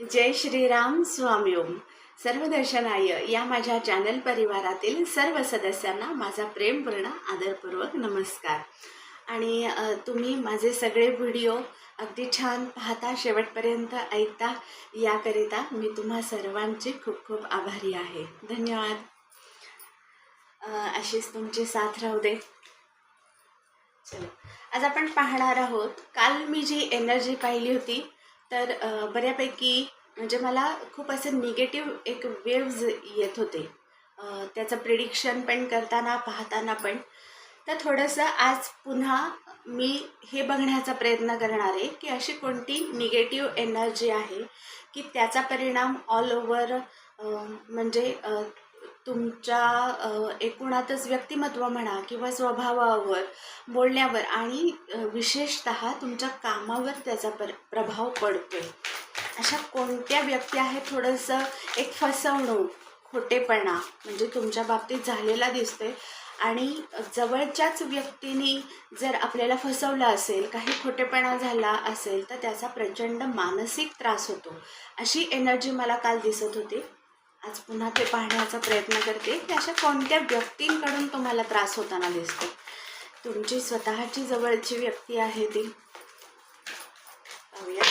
जय श्रीराम स्वामी ओम. सर्वदर्शनाय या माझ्या चॅनल परिवारातील सर्व सदस्यांना माझा प्रेमपूर्ण आदरपूर्वक नमस्कार. आणि तुम्ही माझे सगळे व्हिडिओ अगदी छान पाहता शेवटपर्यंत ऐकता याकरिता मी तुम्हा सर्वांची खूप खूप आभारी आहे. धन्यवाद. अशीच तुमची साथ राहू दे. चलो. आज आपण पाहणार आहोत काल मी जी एनर्जी पाहिली होती तर बऱ्यापैकी म्हणजे मला खूप असे निगेटिव्ह एक वेव्ज येत होते. त्याचं प्रिडिक्शन पण करताना पाहताना पण. तर थोडंसं आज पुन्हा मी हे बघण्याचा प्रयत्न करणार आहे की अशी कोणती निगेटिव्ह एनर्जी आहे की त्याचा परिणाम ऑल ओव्हर म्हणजे तुमच्या एकूणातच व्यक्तिमत्व म्हणा किंवा स्वभावावर बोलण्यावर आणि विशेषत तुमच्या कामावर त्याचा पर प्रभाव पडतो अशा कोणत्या व्यक्ती आहेत थोडंसं एक फसवणूक खोटेपणा म्हणजे तुमच्या बाबतीत झालेला दिसतोय आणि जवळच्याच व्यक्तीने जर आपल्याला फसवलं असेल काही खोटेपणा झाला असेल तर त्याचा प्रचंड मानसिक त्रास होतो. अशी एनर्जी मला काल दिसत होती. आज पुन्हा ते पाहण्याचा प्रयत्न करते की अशा कोणत्या व्यक्तींकडून तुम्हाला त्रास होताना दिसतो तुमची स्वतःची जवळची व्यक्ती आहे ती. पाहूया.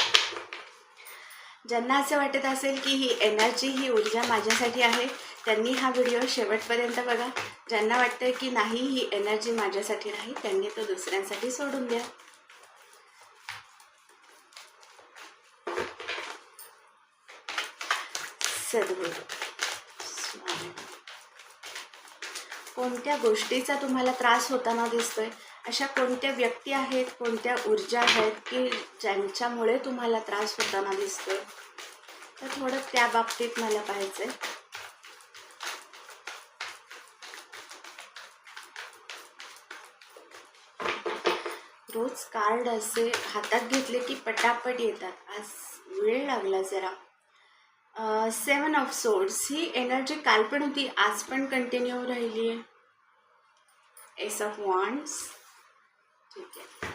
ज्यांना असं वाटत असेल की ही एनर्जी ही ऊर्जा माझ्यासाठी आहे त्यांनी हा व्हिडिओ शेवटपर्यंत बघा. ज्यांना वाटतं की नाही ही एनर्जी माझ्यासाठी नाही त्यांनी तो दुसऱ्यांसाठी सोडून द्या. सद्गुरू स्वामी कोणत्या गोष्टीचा तुम्हाला त्रास होताना दिसतोय? अशा कोणत्या व्यक्ती आहेत कोणत्या ऊर्जा आहेत की ज्यांच्यामुळे तुम्हाला त्रास होताना दिसतोय? तर थोडं त्या बाबतीत मला पाहायचंय. रोज कार्ड असे हातात घेतले की पटापट येतात. आज वेळ लागला जरा. सेवन ऑफ सोर्स ही एनर्जी काल पण होती आज पण कंटिन्यू राहिली आहे. एस ऑफ वॉन्ड्स ठीक आहे.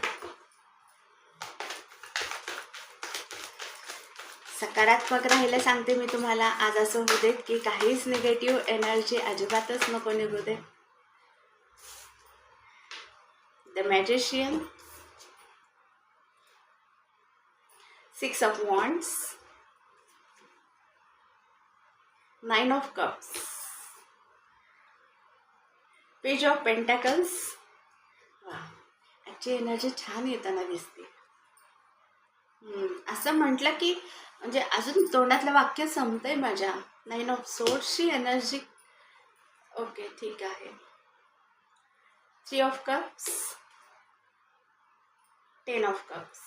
सकारात्मक राहायला सांगते मी तुम्हाला. आज असं होऊ देत की काहीच निगेटिव्ह एनर्जी अजिबातच नको निघू दे. The magician six of wands nine of cups page of pentacles वा एनर्जी छान येताना दिसते. असं म्हटलं की म्हणजे अजून तोंडातलं वाक्य संपतंय माझ्या. नाईन ऑफ सोर्सची एनर्जी ओके ठीक आहे. Three of cups ten of cups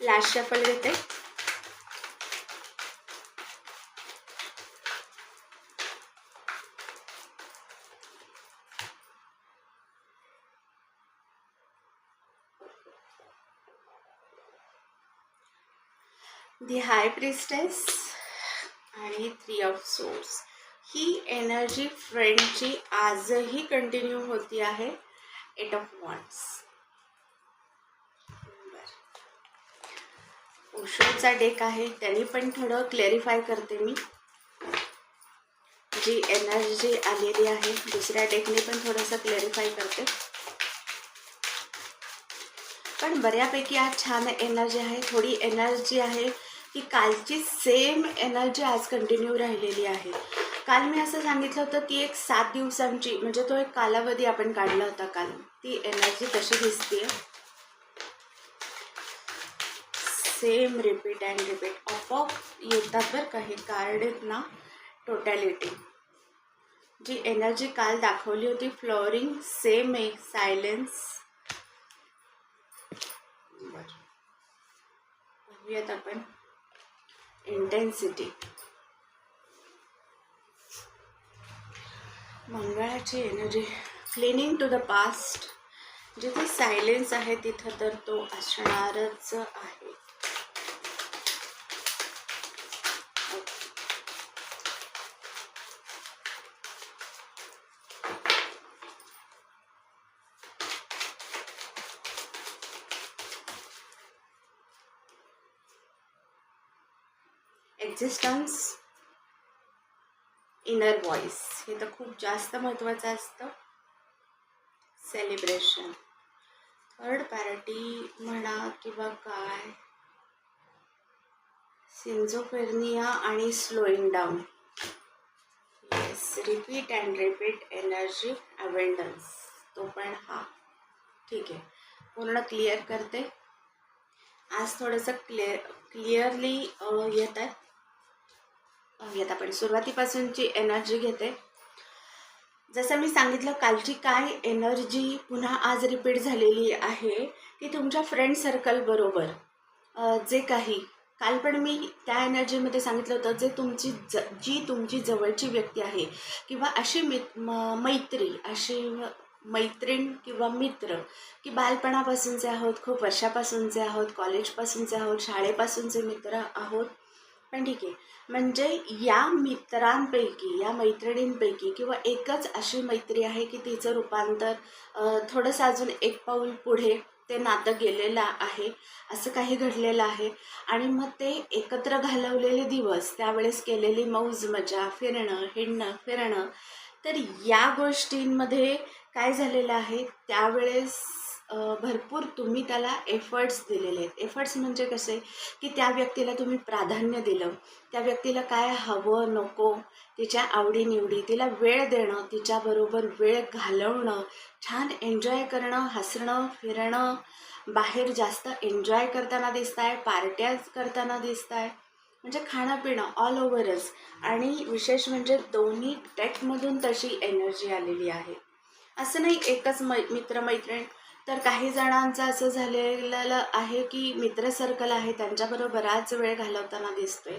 last shuffle घेते दी हाय प्रिस्टेस आणि थ्री ऑफ सोर्स. ही एनर्जी फ्रेंडची आजही कंटिन्यू होती आहे. एट ऑफ वॉन्ट्स ओशोचा डेक आहे त्यांनी पण थोडं क्लॅरिफाय करते मी. जी एनर्जी आलेली आहे दुसऱ्या डेकने पण थोडंसं क्लॅरिफाय करते. पण बऱ्यापैकी आज छान एनर्जी आहे थोडी एनर्जी आहे की कालची सेम एनर्जी आज कंटिन्यू राहिलेली आहे. काल मी असं सांगितलं होतं ती एक सात दिवसांची म्हणजे तो एक कालावधी आपण काढला होता काल. ती एनर्जी तशी दिसते same repeat and repeat of येतात बरं काही कार्ड आहेत ना टोटॅलिटी जी एनर्जी काल दाखवली होती फ्लोरिंग सेम आहे सायलेन्स बघूयात आपण. Intensity मंगळाची energy clinging to the past जिथे सायलेन्स आहे तिथं तर तो असणारच आहे. एक्झिस्टन्स इनर व्हॉइस हे तर खूप जास्त महत्त्वाचं असतं. सेलिब्रेशन थर्ड पॅरिटी म्हणा किंवा काय? सिन्झोफेर्निया आणि slowing down yes repeat and repeat energy abundance तो पण हा. ठीक आहे. पूर्ण क्लिअर करते. आज थोडंसं क्लिअर क्लिअरली येत आहे. येत आपण. सुरुवातीपासूनची एनर्जी घेते. जसं मी सांगितलं कालची काय एनर्जी पुन्हा आज रिपीट झालेली आहे ती तुमच्या फ्रेंड सर्कलबरोबर जे काही काल पण मी त्या एनर्जीमध्ये सांगितलं होतं जे तुमची ज जी तुमची जवळची व्यक्ती आहे किंवा अशी मित म मैत्री अशी मैत्रीण किंवा मित्र की बालपणापासूनचे आहोत खूप वर्षापासूनचे आहोत कॉलेजपासूनचे आहोत शाळेपासूनचे मित्र आहोत पण ठीक आहे. म्हणजे या मित्रांपैकी या मैत्रिणींपैकी किंवा एकच अशी मैत्री आहे की तिचं रूपांतर थोडंसं अजून एक पाऊल पुढे ते नातं गेलेलं आहे असं काही घडलेलं आहे. आणि मग ते एकत्र घालवलेले दिवस त्यावेळेस केलेली मौज मजा फिरणं हिंडणं फिरणं तर या गोष्टींमध्ये काय झालेलं आहे? त्यावेळेस भरपूर तुम्ही त्याला एफर्ट्स दिलेले आहेत. एफर्ट्स म्हणजे कसे? की त्या व्यक्तीला तुम्ही प्राधान्य दिलं. त्या व्यक्तीला काय हवं नको तिच्या आवडीनिवडी तिला वेळ देणं तिच्याबरोबर वेळ घालवणं छान एन्जॉय करणं हसणं फिरणं बाहेर जास्त एन्जॉय करताना दिसत आहे पार्ट्या करताना दिसत आहे म्हणजे खाणं पिणं ऑल ओव्हरच आणि विशेष म्हणजे दोन्ही डेकमधून तशी एनर्जी आलेली आहे. असं नाही एकच मै मित्रमैत्रीण तर काही जणांचं असं झालेलं आहे की मित्र सर्कल आहे त्यांच्याबरोबर बराच वेळ घालवताना दिसतोय.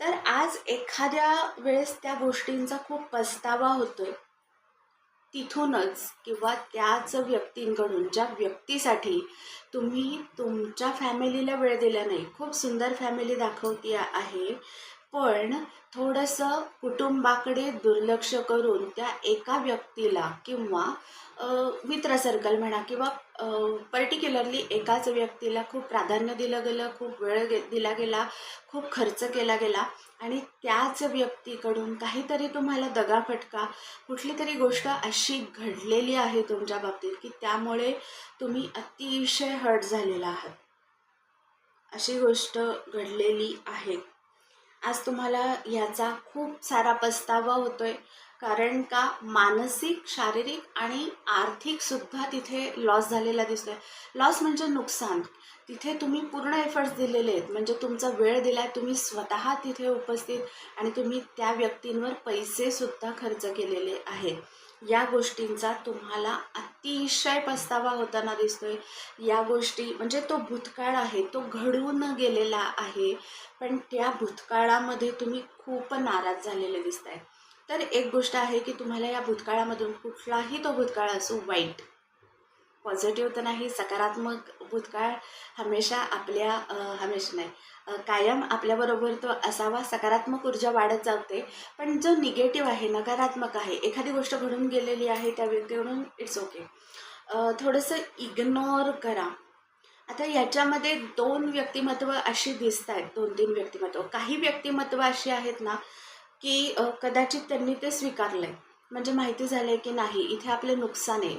तर आज एखाद्या वेळेस त्या गोष्टींचा खूप पस्तावा होतोय. तिथूनच किंवा त्याच व्यक्तींकडून ज्या व्यक्तीसाठी तुम्ही तुमच्या फॅमिलीला वेळ दिला नाही. खूप सुंदर फॅमिली दाखवती आहे. पण थोडंसं कुटुंबाकडे दुर्लक्ष करून त्या एका व्यक्तीला किंवा मित्र सर्कल म्हणा किंवा पर्टिक्युलरली एकाच व्यक्तीला खूप प्राधान्य दिलं गेलं खूप वेळ गे दिला गेला खूप खर्च केला गेला आणि त्याच व्यक्तीकडून काहीतरी तुम्हाला दगाफटका कुठली तरी गोष्ट अशी घडलेली आहे तुमच्या बाबतीत की त्यामुळे तुम्ही अतिशय हर्ट झालेला आहात. अशी गोष्ट घडलेली आहे. आज तुम्हाला ह्याचा खूप सारा पस्तावा होतोय. कारण का मानसिक शारीरिक आणि आर्थिकसुद्धा तिथे लॉस झालेला दिसतोय. लॉस म्हणजे नुकसान. तिथे तुम्ही पूर्ण एफर्ट्स दिलेले आहेत. म्हणजे तुमचा वेळ दिला आहे तुम्ही स्वतः तिथे उपस्थित आणि तुम्ही त्या व्यक्तींवर पैसेसुद्धा खर्च केलेले आहेत. या गोष्टींचा तुम्हाला अतिशय पस्तावा होताना दिसतोय. या गोष्टी म्हणजे तो भूतकाळ आहे तो घडून गेलेला आहे पण त्या भूतकाळामध्ये तुम्ही खूप नाराज झालेले दिसत आहे तर एक गोष्ट आहे की तुम्हाला या भूतकाळामधून कुठलाही तो भूतकाळ असो वाईट पॉझिटिव्ह तर नाही सकारात्मक भूतकाळ हमेशा आपल्या हमेशा नाही. कायम आपल्याबरोबर तो असावा सकारात्मक ऊर्जा वाढत जाते. पण जो निगेटिव्ह आहे नकारात्मक आहे एखादी गोष्ट घडून गेलेली आहे त्या व्यक्तीकडून इट्स ओके थोडंसं इग्नोर करा. आता याच्यामध्ये दोन व्यक्तिमत्व अशी दिसत आहेत दोन तीन व्यक्तिमत्व. काही व्यक्तिमत्व अशी आहेत ना की कदाचित त्यांनी ते स्वीकारलं आहे म्हणजे माहिती झालं आहे की नाही इथे आपले नुकसान आहे.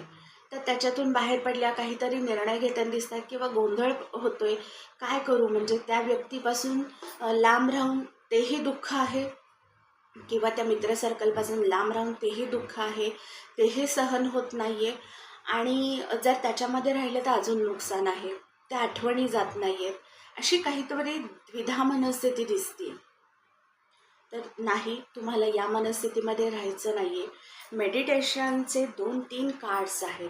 तर त्याच्यातून बाहेर पडल्या काहीतरी निर्णय घेताना दिसत आहेत किंवा गोंधळ होतोय. काय करू? म्हणजे त्या व्यक्तीपासून लांब राहून तेही दुःख आहे? किंवा त्या मित्र सर्कलपासून लांब राहून तेही दुःख आहे? तेही सहन होत नाही आहे आणि जर त्याच्यामध्ये राहिलं तर अजून नुकसान आहे. त्या आठवणी जात नाही आहेत अशी काहीतरी द्विधा मनस्थिती दिसते तर नाही तुम्हाला या मनस्थितीमध्ये राहायचं नाही आहे मेडिटेशनचे दोन तीन कार्ड्स आहेत.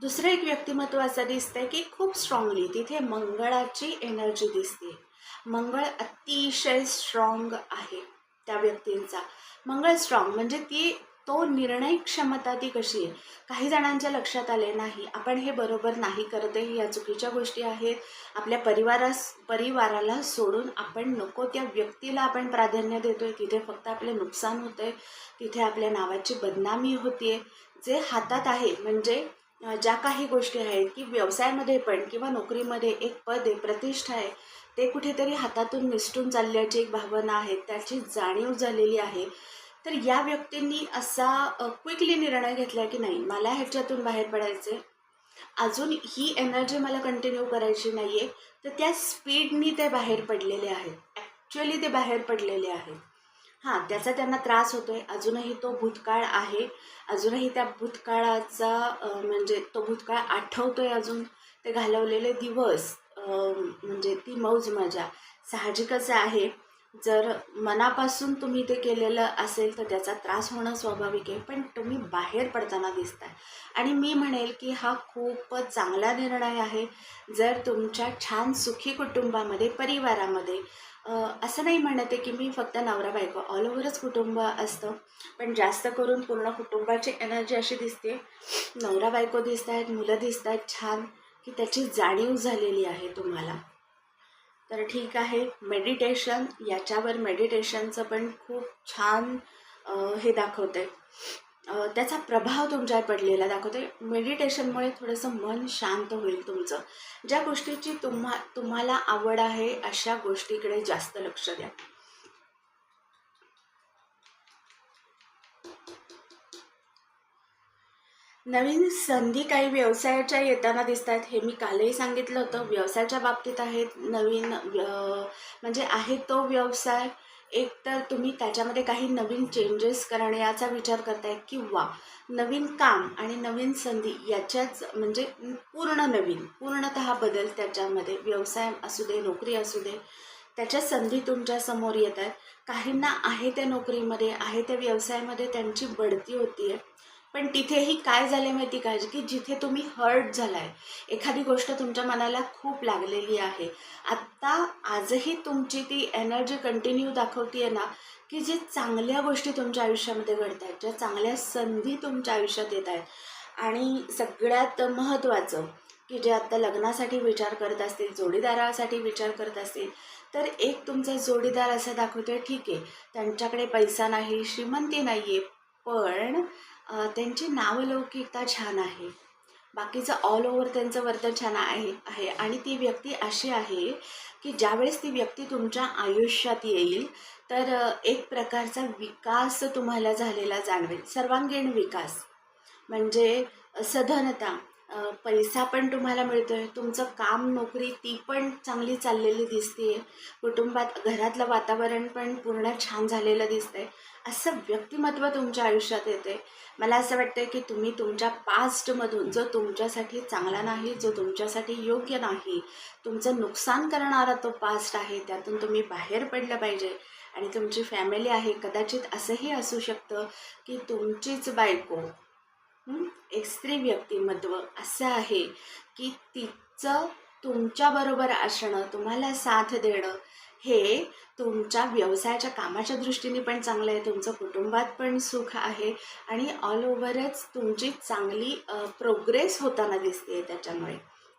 दुसरं एक व्यक्तिमत्व असं दिसतंय की खूप स्ट्रॉंगली तिथे मंगळाची एनर्जी दिसते. मंगळ अतिशय स्ट्रॉंग आहे त्या व्यक्तींचा. मंगळ स्ट्रॉंग म्हणजे ती तो निर्णय क्षमता ती कशी आहे? काही जणांच्या लक्षात आले नाही. आपण हे बरोबर नाही करत आहे. या चुकीच्या गोष्टी आहेत. आपल्या परिवारास परिवाराला सोडून आपण नको त्या व्यक्तीला आपण प्राधान्य देतो आहे तिथे फक्त आपले नुकसान होतं आहे तिथे आपल्या नावाची बदनामी होते जे हातात आहे म्हणजे ज्या काही गोष्टी आहेत की व्यवसायामध्ये पण किंवा नोकरीमध्ये एक पद आहे प्रतिष्ठा आहे ते कुठेतरी हातातून निसटून चालल्याची एक भावना आहे. त्याची जाणीव झालेली आहे. तर या व्यक्तींनी असा क्विकली निर्णय घेतला की नाही मला ह्याच्यातून बाहेर पडायचे अजून ही एनर्जी मला कंटिन्यू करायची नाही आहे तर त्या स्पीडनी ते बाहेर पडलेले आहेत. ॲक्च्युअली ते बाहेर पडलेले आहेत. हां त्याचा त्यांना त्रास होतो आहे अजूनही तो भूतकाळ आहे. अजूनही त्या भूतकाळाचा म्हणजे तो भूतकाळ आठवतो आहे अजून. ते घालवलेले दिवस म्हणजे ती मौज मजा साहजिकच आहे. जर मनापासून तुम्ही ते केलेलं असेल तर त्याचा त्रास होणं स्वाभाविक आहे पण तुम्ही बाहेर पडताना दिसताय. आणि मी म्हणेल की हा खूपच चांगला निर्णय आहे. जर तुमच्या छान सुखी कुटुंबामध्ये परिवारामध्ये असं नाही म्हणत आहे की मी फक्त नवरा बायको ऑल ओव्हरच कुटुंब असतं. पण जास्त करून पूर्ण कुटुंबाची एनर्जी अशी दिसते. नवरा बायको दिसत आहेत मुलं दिसत आहेत छान की त्याची जाणीव झालेली आहे तुम्हाला. तर ठीक आहे. मेडिटेशन याच्यावर मेडिटेशनचं पण खूप छान हे हे दाखवते त्याचा प्रभाव तुमच्यावर पडलेला दाखवते मेडिटेशनमुळे थोडंसं मन शांत होईल तुमचं. ज्या गोष्टीची तुम्हा तुम्हाला आवड आहे अशा गोष्टीकडे जास्त लक्ष द्या. नवीन संधी काही व्यवसायाच्या येताना दिसत आहेत हे मी कालही सांगितलं होतं. व्यवसायाच्या बाबतीत आहेत नवीन म्हणजे आहे तो व्यवसाय. एक तर तुम्ही त्याच्यामध्ये काही नवीन चेंजेस करण्याचा विचार करताय किंवा नवीन काम आणि नवीन संधी याच्याच म्हणजे पूर्ण नवीन पूर्णतः बदल त्याच्यामध्ये. व्यवसाय असू दे नोकरी असू दे त्याच्या संधी तुमच्यासमोर येत आहेत काहींना आहे त्या नोकरीमध्ये आहे त्या व्यवसायामध्ये त्यांची बढती होती आहे पण तिथेही काय झाले माहिती काय की जिथे तुम्ही हर्ट झालाय. एखादी गोष्ट तुमच्या मनाला खूप लागलेली आहे. आत्ता आजही तुमची ती एनर्जी कंटिन्यू दाखवते ना की जे चांगल्या गोष्टी तुमच्या आयुष्यामध्ये घडत आहेत ज्या चांगल्या संधी तुमच्या आयुष्यात येत आहेत आणि सगळ्यात महत्त्वाचं की जे आत्ता लग्नासाठी विचार करत असतील जोडीदारासाठी विचार करत असतील तर एक तुमचा जोडीदार असं दाखवतोय ठीक आहे त्यांच्याकडे पैसा नाही श्रीमंती नाही आहे पण त्यांची नावलौकिकता छान आहे. बाकीचं ऑल ओव्हर त्यांचं वर्तन छान आहे आहे. आणि ती व्यक्ती अशी आहे की ज्यावेळेस ती व्यक्ती तुमच्या आयुष्यात येईल तर एक प्रकारचा विकास तुम्हाला झालेला जाणवेल. सर्वांगीण विकास. म्हणजे सधनता. पैसा पण तुम्हाला मिळतो आहे तुमचं काम नोकरी ती पण चांगली चाललेली दिसते आहे कुटुंबात घरातलं वातावरण पण पूर्ण छान झालेलं दिसतंय. असं व्यक्तिमत्व तुमच्या आयुष्यात येते मला असं वाटतं की तुम्ही तुमच्या पास्टमधून जो तुमच्यासाठी चांगला नाही जो तुमच्यासाठी योग्य नाही तुमचं नुकसान करणारा तो पास्ट आहे त्यातून तुम्ही बाहेर पडलं पाहिजे. आणि तुमची फॅमिली आहे कदाचित असंही असू शकतं की तुमचीच बायको एक स्त्री व्यक्तिमत्व असं आहे की तिचं तुमच्याबरोबर असणं तुम्हाला साथ देणं हे तुमच्या व्यवसायाच्या कामाच्या दृष्टीने पण चांगलं आहे तुमचं कुटुंबात पण सुख आहे आणि ऑल ओव्हरच तुमची चांगली प्रोग्रेस होताना दिसते त्याच्यामुळे.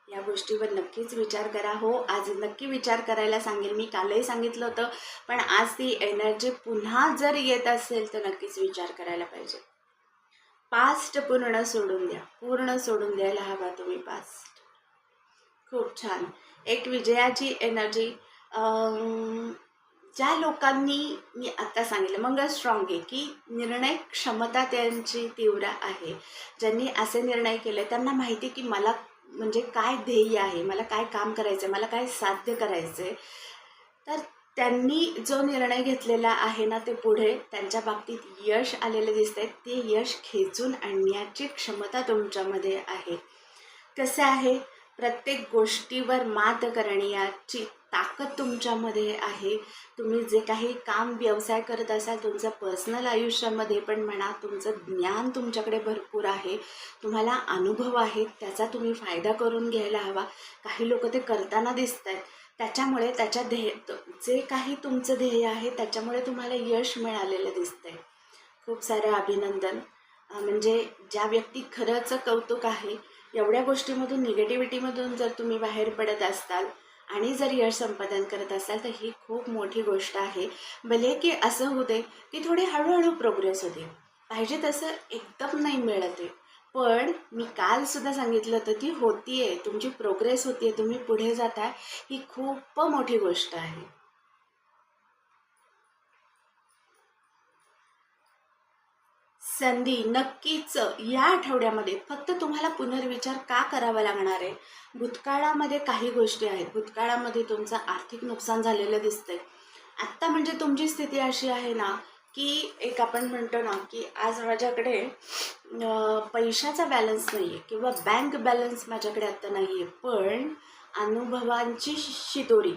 या गोष्टीवर नक्कीच विचार करा. हो आज नक्की विचार करायला सांगेल मी कालही सांगितलं होतं पण आज ती एनर्जी पुन्हा जर येत असेल तर नक्कीच विचार करायला पाहिजे. पास्ट पूर्ण सोडून द्या. पूर्ण सोडून द्यायला हवा तुम्ही पास्ट. खूप छान. एक विजयाची एनर्जी ज्या लोकांनी मी आत्ता सांगितलं मंगळ स्ट्रॉंग आहे की निर्णय क्षमता त्यांची तीव्र आहे. ज्यांनी असे निर्णय केले त्यांना माहिती की मला म्हणजे काय ध्येय आहे मला काय काम करायचं आहे मला काय साध्य करायचं आहे तर त्यांनी जो निर्णय घेतलेला आहे ना ते पुढे त्यांच्या बाबतीत यश आलेले दिसतंय. ते यश खेचून आणण्याची क्षमता तुमच्यामध्ये आहे. कसं आहे? प्रत्येक गोष्टीवर मात करण्याची ताकद तुमच्यामध्ये आहे. तुम्ही जे काही काम व्यवसाय करत असाल तुमचं पर्सनल आयुष्यामध्ये पण म्हणा तुमचं ज्ञान तुमच्याकडे भरपूर आहे. तुम्हाला अनुभव आहे त्याचा तुम्ही फायदा करून घ्यायला हवा. काही लोक ते करताना दिसत आहेत त्याच्यामुळे त्याच्या ध्येय जे काही तुमचं ध्येय आहे त्याच्यामुळे तुम्हाला यश मिळालेलं दिसतंय. खूप सारं अभिनंदन. म्हणजे ज्या व्यक्ती खरंच कौतुक आहे एवढ्या गोष्टीमधून निगेटिव्हिटीमधून जर तुम्ही बाहेर पडत असताल आणि जर यश संपादन करत असाल तर ही खूप मोठी गोष्ट आहे. भले की असं होते की थोडी हळूहळू प्रोग्रेस होते. पाहिजे तसं एकदम नाही मिळत आहे. पण मी काल सुद्धा सांगितलं होतं होती होतीये तुमची प्रोग्रेस होतीये तुम्ही पुढे जाताय ही खूप मोठी गोष्ट आहे. संधी नक्कीच या आठवड्यामध्ये फक्त तुम्हाला पुनर्विचार का करावा लागणार आहे? भूतकाळामध्ये काही गोष्टी आहेत. भूतकाळामध्ये तुमचं आर्थिक नुकसान झालेलं दिसतंय. आत्ता म्हणजे तुमची स्थिती अशी आहे ना की एक आपण म्हणतो ना की आज माझ्याकडे पैशाचा बॅलन्स नाही आहे किंवा बँक बॅलन्स माझ्याकडे आत्ता नाही आहे पण अनुभवांची शिदोरी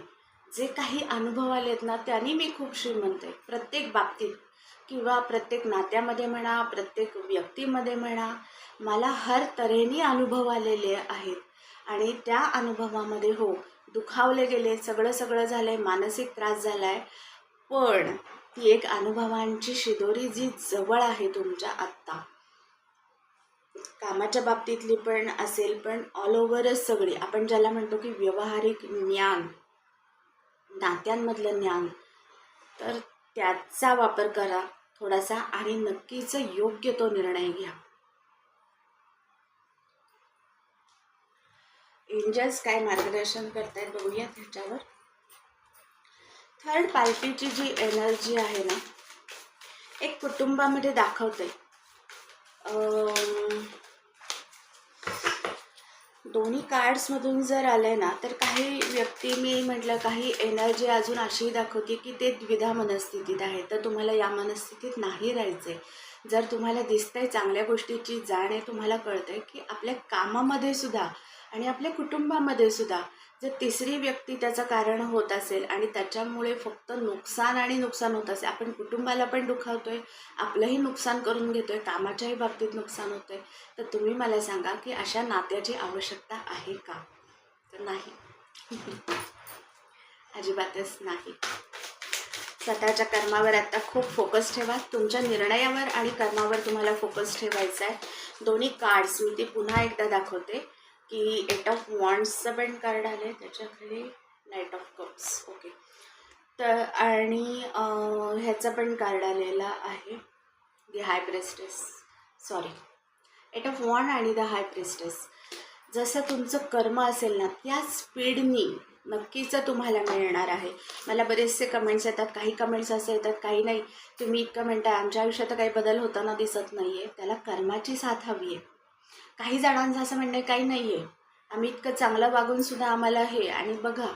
जे काही अनुभव आले आहेत ना त्यांनी मी खूप श्रीमंत आहे. प्रत्येक बाबतीत किंवा प्रत्येक नात्यामध्ये म्हणा प्रत्येक व्यक्तीमध्ये म्हणा मला हर तऱ्हेने अनुभव आलेले आहेत. आणि त्या अनुभवामध्ये हो दुखावले गेले सगळं सगळं झालं आहे मानसिक त्रास झाला आहे पण ती एक अनुभवांची शिदोरी जी जवळ आहे तुमच्या आत्ता. कामाच्या बाबतीतली पण असेल पण ऑल ओव्हरच सगळी. आपण ज्याला म्हणतो की व्यवहारिक ज्ञान नात्यांमधलं ज्ञान तर त्याचा वापर करा. थोडासा आणि नक्कीच योग्य तो निर्णय घ्या. एंजल्स काय मार्गदर्शन करतायत बघूया त्याच्यावर. थर्ड पार्टीची जी एनर्जी आहे ना एक कुटुंबामध्ये दाखवते. दोन्ही कार्ड्समधून जर आले ना तर काही व्यक्ती मी म्हटलं काही एनर्जी अजून अशी दाखवते की ते द्विधा मनस्थितीत आहे. तर तुम्हाला या मनस्थितीत नाही राहायचं जर तुम्हाला दिसतंय चांगल्या गोष्टीची जाण आहे तुम्हाला कळतं आहे की आपल्या कामामध्ये सुद्धा आणि आपल्या कुटुंबामध्ये सुद्धा जर तिसरी व्यक्ती त्याचं कारण होत असेल आणि त्याच्यामुळे फक्त नुकसान आणि नुकसान होत असेल आपण कुटुंबाला पण दुखावतो आहे आपलंही नुकसान करून घेतो आहे कामाच्याही बाबतीत नुकसान होतंय तर तुम्ही मला सांगा की अशा नात्याची आवश्यकता आहे का? तर नाही. अजिबातच नाही. स्वतःच्या कर्मावर आता खूप फोकस ठेवा. तुमच्या निर्णयावर आणि कर्मावर तुम्हाला फोकस ठेवायचा आहे दोन्ही कार्ड्स मी ते पुन्हा एकदा दाखवते. की एट ऑफ वॉन्ड्सचं पण कार्ड आलं आहे त्याच्याखाली नाईट ऑफ कप्स ओके तर आणि ह्याचं पण कार्ड आलेला आहे. The high priestess sorry eight of wand आणि द हाय प्रेस्टेस जसं तुमचं कर्म असेल ना त्या स्पीडनी नक्कीच तुम्हाला मिळणार आहे. मला बरेचसे कमेंट्स येतात. काही कमेंट्स असे येतात काही नाही. तुम्ही इतकं म्हणताय आमच्या आयुष्यात काही बदल होताना दिसत नाही आहे त्याला कर्माची साथ हवी आहे. काही जणांचं असं म्हणणं काही नाही आहे आम्ही इतकं चांगलं वागून सुद्धा आम्हाला हे आणि बघा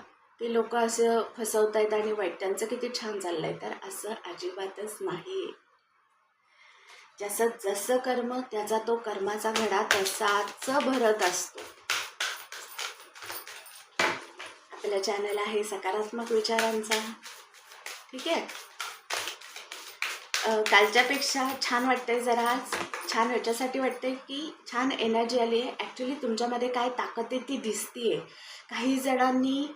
ते लोक असं फसवत आहेत आणि वाईट त्यांचं किती छान चाललं आहे तर असं अजिबातच नाही. जसं ज्याचं जसं कर्म त्याचा तो कर्माचा घडा तसाच भरत असतो. आपलं चॅनल आहे सकारात्मक विचारांचा. ठीक आहे? कालच्यापेक्षा छान वाटते जरा आज छान ह्याच्यासाठी वाटते की छान एनर्जी आली आहे ॲक्च्युली तुमच्यामध्ये काय ताकद आहे ती दिसती आहे काही जणांनी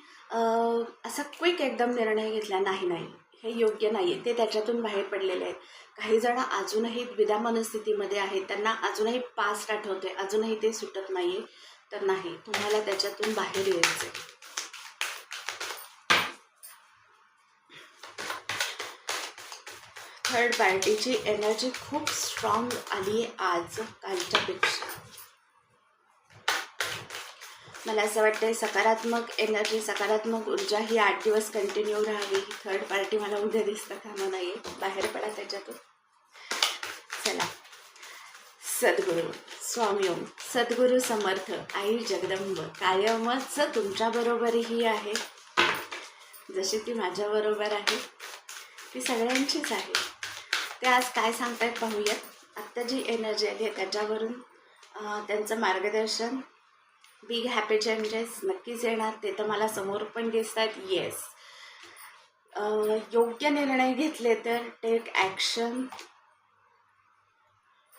असा क्विक एकदम निर्णय घेतला नाही नाही हे योग्य नाही आहे ते त्याच्यातून बाहेर पडलेले आहेत. काही जण अजूनही द्विधा मनस्थितीमध्ये आहेत. त्यांना अजूनही पास्ट आठवते अजूनही ते सुटत नाही आहे तर नाही तुम्हाला त्याच्यातून बाहेर यायचं आहे थर्ड पार्टीची एनर्जी खूप स्ट्रॉंग आली आहे आज कालच्यापेक्षा मला असं वाटतं सकारात्मक एनर्जी सकारात्मक ऊर्जा ही आठ दिवस कंटिन्यू राहावी. थर्ड पार्टी मला उद्या दिसतं कामं नाही बाहेर पडा त्याच्यातून. चला. सद्गुरू स्वामी ओम. सद्गुरू समर्थ आई जगदंब. कायमच तुमच्याबरोबरही आहे. जशी ती माझ्याबरोबर आहे ती सगळ्यांचीच आहे. ते आज काय सांगतायत पाहूयात. आत्ता जी एनर्जी आली आहे त्याच्यावरून त्यांचं मार्गदर्शन बिग हॅपी चेंजेस नक्कीच येणार ते तर मला समोर पण दिसत आहेत येस योग्य निर्णय घेतले तर take action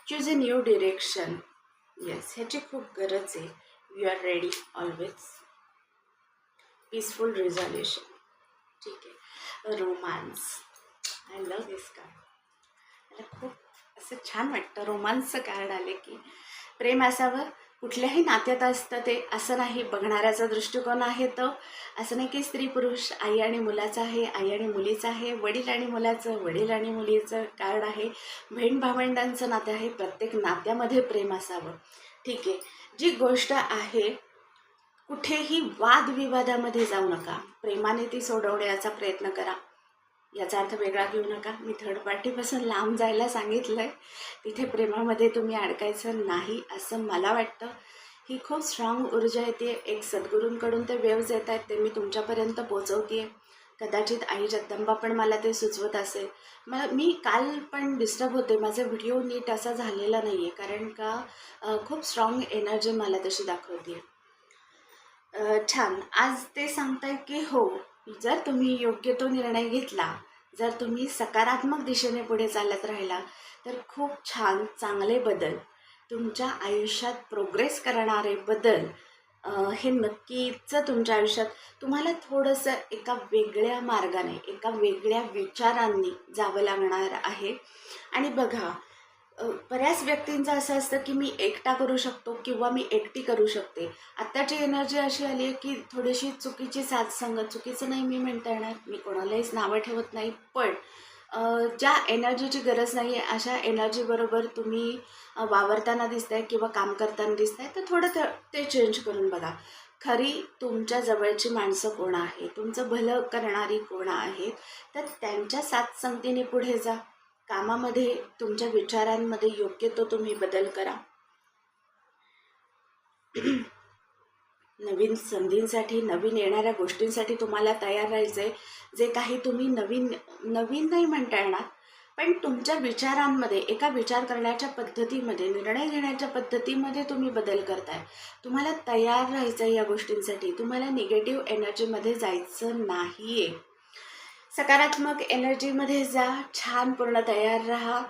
choose a new direction yes ह्याची खूप गरज आहे. You are ready always peaceful resolution ठीक आहे. Romance I love this card खूप असं छान वाटतं. रोमांसचं कार्ड आले की. प्रेम असावं. कुठल्याही नात्यात असतं ते. असं नाही. बघणाऱ्याचा दृष्टिकोन आहे तो. असं नाही की स्त्री पुरुष आई आणि मुलाचं आहे आई आणि मुलीचं आहे वडील आणि मुलाचं वडील आणि मुलीचं कार्ड आहे. बहीण भावंडांचं नातं आहे. प्रत्येक नात्यामध्ये प्रेम असावं. ठीक आहे. जी गोष्ट आहे कुठेही वादविवादामध्ये जाऊ नका. प्रेमाने ती सोडवण्याचा प्रयत्न करा. याचा अर्थ वेगळा घेऊ नका. मी थर्ड पार्टीपासून लांब जायला सांगितलं आहे तिथे प्रेमामध्ये तुम्ही अडकायचं नाही असं मला वाटतं. ही खूप स्ट्रॉंग ऊर्जा येते एक सद्गुरूंकडून ते वेव्ज येत आहेत. ते मी तुमच्यापर्यंत पोचवते कदाचित आई जगदंबा पण मला ते सुचवत असेल. मला मी काल पण डिस्टर्ब होते. माझा व्हिडिओ नीट असा झालेला नाही आहे कारण का खूप स्ट्रॉंग एनर्जी मला तशी दाखवते छान. आज ते सांगताय की हो जर तुम्ही योग्य तो निर्णय घेतला जर तुम्ही सकारात्मक दिशेने पुढे चालत राहिला तर खूप छान चांगले बदल. तुमच्या आयुष्यात प्रोग्रेस करणारे बदल हे नक्कीच तुमच्या आयुष्यात तुम्हाला थोडंसं एका वेगळ्या मार्गाने एका वेगळ्या विचारांनी जावं लागणार आहे. आणि बघा बऱ्याच व्यक्तींचं असं असतं की मी एकटा करू शकतो किंवा मी एकटी करू शकते. आत्ताची एनर्जी अशी आली आहे की थोडीशी चुकीची साथ संगत चुकीचं नाही मी म्हणता येणार मी कोणालाहीच नावं ठेवत नाही पण ज्या एनर्जीची गरज नाही आहे अशा एनर्जीबरोबर तुम्ही वावरताना वावरताना दिसताय किंवा काम करताना दिसताय तर थोडं ते- ते चेंज करून बघा. खरी तुमच्या जवळची माणसं कोण आहे तुमचं भलं करणारी कोण आहेत? तर त्यांच्या साथ संगतीने पुढे जा. कामामध्ये तुमच्या विचारांमध्ये योग्य तो तुम्ही बदल करा. नवीन संधींसाठी नवीन येणाऱ्या गोष्टींसाठी तुम्हाला तयार राहायचं आहे जे काही तुम्ही नवीन नवीन नाही म्हणता येणार पण तुमच्या विचारांमध्ये एका विचार करण्याच्या पद्धतीमध्ये निर्णय घेण्याच्या पद्धतीमध्ये तुम्ही बदल करताय. तुम्हाला तयार राहायचं आहे या गोष्टींसाठी. तुम्हाला निगेटिव्ह एनर्जीमध्ये जायचं नाही आहे सकारात्मक एनर्जीमध्ये जा छान पूर्ण तयार राहा.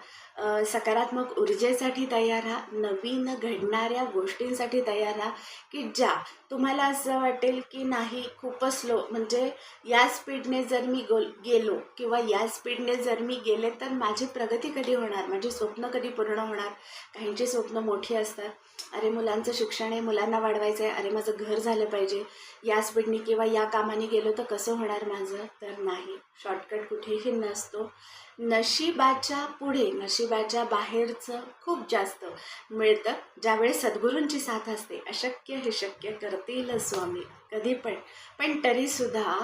सकारात्मक ऊर्जेसाठी तयार राहा. नवीन घडणाऱ्या गोष्टींसाठी तयार राहा. की ज्या तुम्हाला असं वाटेल की नाही खूपच स्लो म्हणजे या स्पीडने जर मी गोल गेलो किंवा या स्पीडने जर मी गेले तर माझी प्रगती कधी होणार? माझी स्वप्न कधी पूर्ण होणार? काहींची स्वप्न मोठी असतात. अरे मुलांचं शिक्षण आहे मुलांना वाढवायचं आहे अरे माझं घर झालं पाहिजे. या स्पीडने किंवा या कामाने गेलो तर कसं होणार माझं? तर नाही. शॉर्टकट कुठेही नसतो. नशिबाच्या पुढे नशिबाच्या बाहेरचं खूप जास्त मिळतं ज्यावेळेस सद्गुरूंची साथ असते. अशक्य हे शक्य करतील स्वामी कधी पण. पण तरीसुद्धा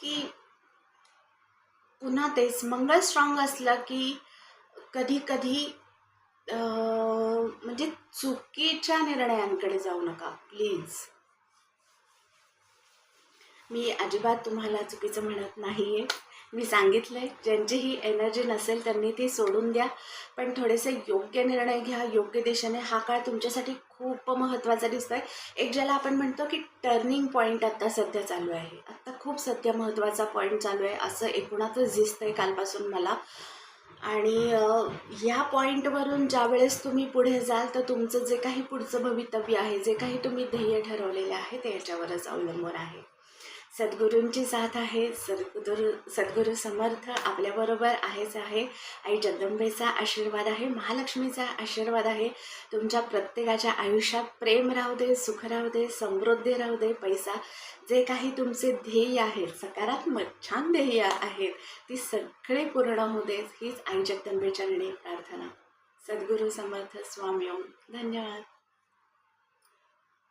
की पुन्हा तेच मंगळ स्ट्रॉंग असलं की कधी कधी म्हणजे चुकीच्या निर्णयांकडे जाऊ नका प्लीज मी अजिबात तुम्हाला चुकीचं म्हणत नाही आहे मी सांगितलं आहे ज्यांची ही एनर्जी नसेल त्यांनी ती सोडून द्या. पण थोडेसे योग्य निर्णय घ्या योग्य दिशेने. हा काळ तुमच्यासाठी खूप महत्त्वाचा दिसतो आहे एक ज्याला आपण म्हणतो की टर्निंग पॉईंट आत्ता सध्या चालू आहे. आत्ता खूप सध्या महत्त्वाचा पॉईंट चालू आहे असं एकूणातच दिसतं आहे कालपासून मला. आणि ह्या पॉईंटवरून ज्यावेळेस तुम्ही पुढे जाल तर तुमचं जे काही पुढचं भवितव्य आहे जे काही तुम्ही ध्येय ठरवलेले आहे ते याच्यावरच अवलंबून आहे. सद्गुरूंची साथ आहे सद्गुरू सद्गुरू समर्थ आपल्याबरोबर आहेच आहे. आई जगदंबेचा आशीर्वाद आहे महालक्ष्मीचा आशीर्वाद आहे. तुमच्या प्रत्येकाच्या आयुष्यात प्रेम राहू दे सुख राहू दे समृद्धी राहू दे. पैसा जे काही तुमचे ध्येय आहेत सकारात्मक छान ध्येय आहेत ती सगळे पूर्ण होऊ देत हीच आई जगदंबेच्या चरणी प्रार्थना. सद्गुरू समर्थ स्वामी ओम धन्यवाद.